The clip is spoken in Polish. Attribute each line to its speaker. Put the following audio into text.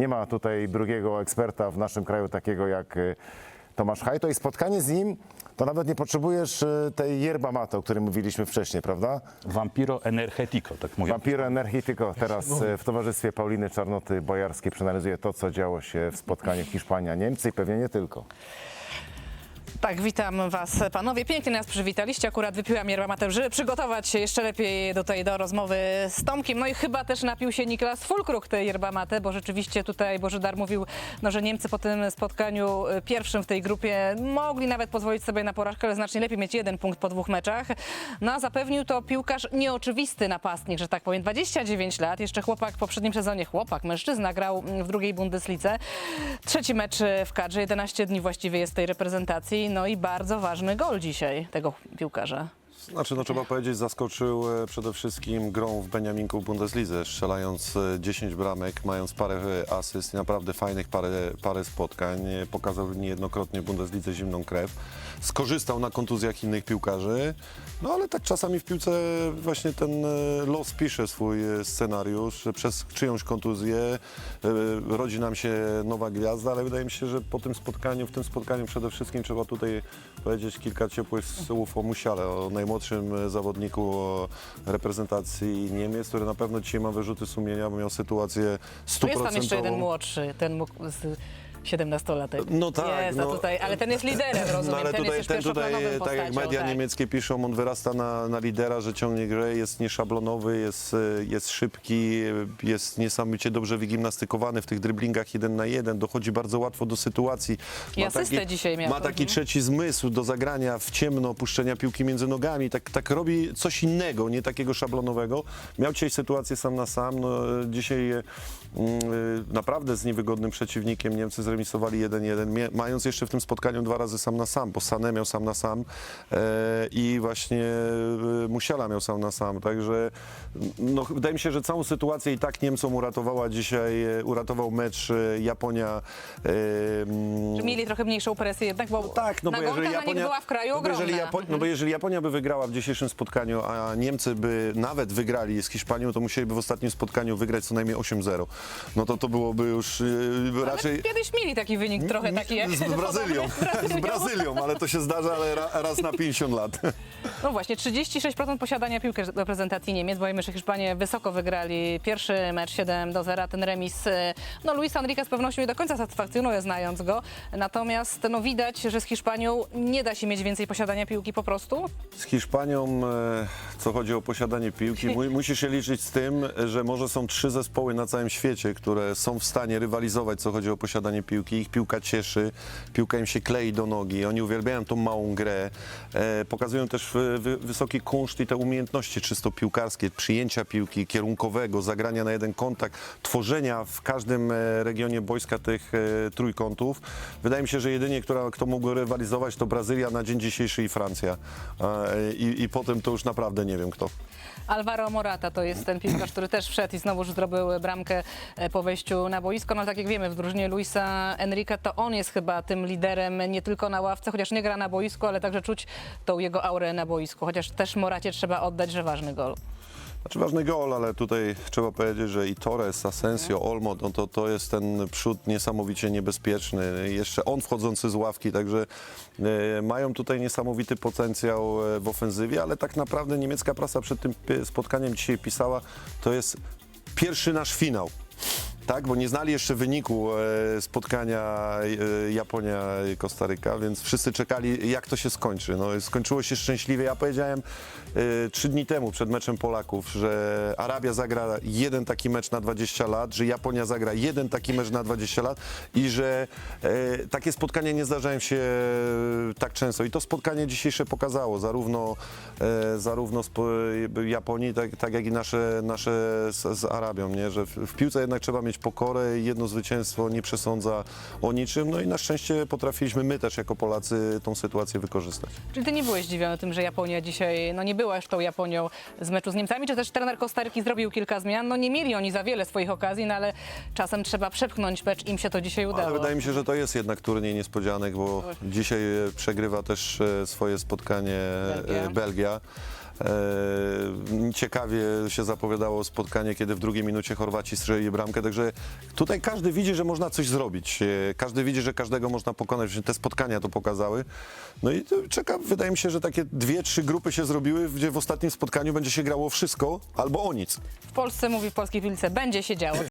Speaker 1: Nie ma tutaj drugiego eksperta w naszym kraju takiego jak e, Tomasz Hajto i spotkanie z nim to nawet nie potrzebujesz e, tej yerba mate, o którym mówiliśmy wcześniej, prawda?
Speaker 2: Vampiro energetico, tak mówię.
Speaker 1: Vampiro Energetico teraz e, w towarzystwie Pauliny Czarnoty Bojarskiej przeanalizuje to, co działo się w spotkaniu Hiszpania-Niemcy i pewnie nie tylko.
Speaker 3: Tak, witam Was panowie. Pięknie nas przywitaliście. Akurat wypiłam yerba mate, żeby przygotować się jeszcze lepiej tutaj do rozmowy z Tomkiem. No i chyba też napił się Niklas Fulkrug tej yerba mate, bo rzeczywiście tutaj Bożydar mówił, no, że Niemcy po tym spotkaniu y, pierwszym w tej grupie mogli nawet pozwolić sobie na porażkę, ale znacznie lepiej mieć jeden punkt po dwóch meczach. No a zapewnił to piłkarz nieoczywisty napastnik, że tak powiem. 29 lat, jeszcze chłopak w poprzednim sezonie, chłopak, mężczyzna grał w drugiej Bundeslidze. Trzeci mecz w kadrze, 11 dni właściwie jest tej reprezentacji. No i bardzo ważny gol dzisiaj tego piłkarza.
Speaker 4: Znaczy, no trzeba powiedzieć, zaskoczył e, przede wszystkim grą w Beniaminku Bundeslidze, strzelając e, 10 bramek, mając parę e, asyst naprawdę fajnych parę, parę spotkań. E, Pokazał niejednokrotnie Bundeslidze zimną krew. Skorzystał na kontuzjach innych piłkarzy, no ale tak czasami w piłce właśnie ten e, los pisze swój e, scenariusz. Przez czyjąś kontuzję e, rodzi nam się nowa gwiazda, ale wydaje mi się, że po tym spotkaniu, w tym spotkaniu przede wszystkim trzeba tutaj powiedzieć kilka ciepłych słów o Musiale, o najmłodszym e, zawodniku reprezentacji Niemiec, który na pewno dzisiaj ma wyrzuty sumienia, bo miał sytuację
Speaker 3: Tu jest tam jeszcze jeden
Speaker 4: stuprocentową.
Speaker 3: młodszy, ten mógł z 17-latek.
Speaker 4: No tak,
Speaker 3: Jest,
Speaker 4: no.
Speaker 3: tutaj, ale ten jest liderem, rozumiem.
Speaker 4: No ale
Speaker 3: ten
Speaker 4: tutaj,
Speaker 3: jest
Speaker 4: ten tutaj tak jak media
Speaker 3: tak.
Speaker 4: niemieckie piszą, on wyrasta na, na lidera, że ciągnie grę, jest nieszablonowy, jest, e, jest szybki, jest niesamowicie dobrze wygimnastykowany w tych driblingach jeden na jeden, dochodzi bardzo łatwo do sytuacji.
Speaker 3: I asystę dzisiaj miał.
Speaker 4: Ma taki trzeci zmysł do zagrania w ciemno, puszczenia piłki między nogami, tak, tak robi coś innego, nie takiego szablonowego. Miał dzisiaj sytuację sam na sam, no, e, dzisiaj mm, naprawdę z niewygodnym przeciwnikiem Niemcy zremisowali 1-1, mie- mając jeszcze w tym spotkaniu dwa razy sam na sam, bo Sané miał sam na sam e, i właśnie e, Musiala miał sam na sam, także no, wydaje mi się, że całą sytuację i tak Niemcom uratowała dzisiaj, e, uratował mecz Japonia.
Speaker 3: Mieli trochę mniejszą presję jednak, bo
Speaker 4: tak, no bo jeżeli Japonia,
Speaker 3: była w kraju
Speaker 4: no bo jeżeli. Japo, no bo jeżeli Japonia by wygrała w dzisiejszym spotkaniu, a Niemcy by nawet wygrali z Hiszpanią, to musieliby w ostatnim spotkaniu wygrać co najmniej 8-0. No to to byłoby już yy, raczej...
Speaker 3: Ale kiedyś mieli taki wynik trochę taki jak
Speaker 4: z, Brazylią, z Brazylią, ale to się zdarza, ale ra, raz na 50 lat.
Speaker 3: No właśnie, 36% posiadania piłki reprezentacji Niemiec, bo wiemy, że Hiszpanie wysoko wygrali pierwszy mecz 7 do 0, ten remis, e, no Luis Enrique z pewnością nie do końca satysfakcjonuje znając go, natomiast no widać, że z Hiszpanią nie da się mieć więcej posiadania piłki po prostu.
Speaker 4: Z Hiszpanią, e, co chodzi o posiadanie piłki, mu, musi się liczyć z tym, że może są trzy zespoły na całym świecie, które są w stanie rywalizować, co chodzi o posiadanie piłki. Ich piłka cieszy, piłka im się klei do nogi, oni uwielbiają tą małą grę. E, pokazują też wy, wy, wysoki kunszt i te umiejętności czysto piłkarskie, przyjęcia piłki, kierunkowego, zagrania na jeden kontakt, tworzenia w każdym e, regionie boiska tych e, trójkątów. Wydaje mi się, że jedynie, która, kto mógł rywalizować, to Brazylia na dzień dzisiejszy i Francja. E, I, I potem to już naprawdę nie wiem kto.
Speaker 3: Alvaro Morata to jest ten piłkarz, który też wszedł i znowu zdobył bramkę e, po wejściu na boisko. No tak jak wiemy, w drużynie Luisa Enrique to on jest chyba tym liderem nie tylko na ławce, chociaż nie gra na boisku, ale także czuć tą jego aurę na boisku. Chociaż też Moracie trzeba oddać, że ważny gol.
Speaker 4: Znaczy ważny gol, ale tutaj trzeba powiedzieć, że i Torres, Asensio, Olmo, no to, to jest ten przód niesamowicie niebezpieczny. Jeszcze on wchodzący z ławki, także e, mają tutaj niesamowity potencjał e, w ofensywie, ale tak naprawdę niemiecka prasa przed tym pi- spotkaniem dzisiaj pisała, to jest pierwszy nasz finał. Tak, bo nie znali jeszcze wyniku e, spotkania e, Japonia-Kostaryka, więc wszyscy czekali, jak to się skończy. No, skończyło się szczęśliwie. Ja powiedziałem e, trzy dni temu przed meczem Polaków, że Arabia zagra jeden taki mecz na 20 lat, że Japonia zagra jeden taki mecz na 20 lat i że e, takie spotkania nie zdarzają się tak często. I to spotkanie dzisiejsze pokazało, zarówno, zarówno Japonii, tak, tak jak i nasze, nasze z, z Arabią, nie? że w, w piłce jednak trzeba mieć pokorę i jedno zwycięstwo nie przesądza o niczym. No i na szczęście potrafiliśmy my też jako Polacy tą sytuację wykorzystać.
Speaker 3: Czyli ty nie byłeś zdziwiony tym, że Japonia dzisiaj, no nie była już tą Japonią z meczu z Niemcami, czy też trener Kostaryki zrobił kilka zmian? No nie mieli oni za wiele swoich okazji, no ale czasem trzeba przepchnąć mecz, im się to dzisiaj udało.
Speaker 4: Ale wydaje mi się, że to jest jednak turniej niespodzianek, bo dzisiaj e, przegrywa też e, swoje spotkanie e,
Speaker 3: Belgia.
Speaker 4: Belgia. Ciekawie się zapowiadało spotkanie, kiedy w drugiej minucie Chorwaci strzelili bramkę, także tutaj każdy widzi, że można coś zrobić. E, każdy widzi, że każdego można pokonać. Te spotkania to pokazały. No i czeka, wydaje mi się, że takie dwie, trzy grupy się zrobiły, gdzie w ostatnim spotkaniu będzie się grało wszystko albo o nic.
Speaker 3: W Polsce, mówi w polskiej będzie się działo.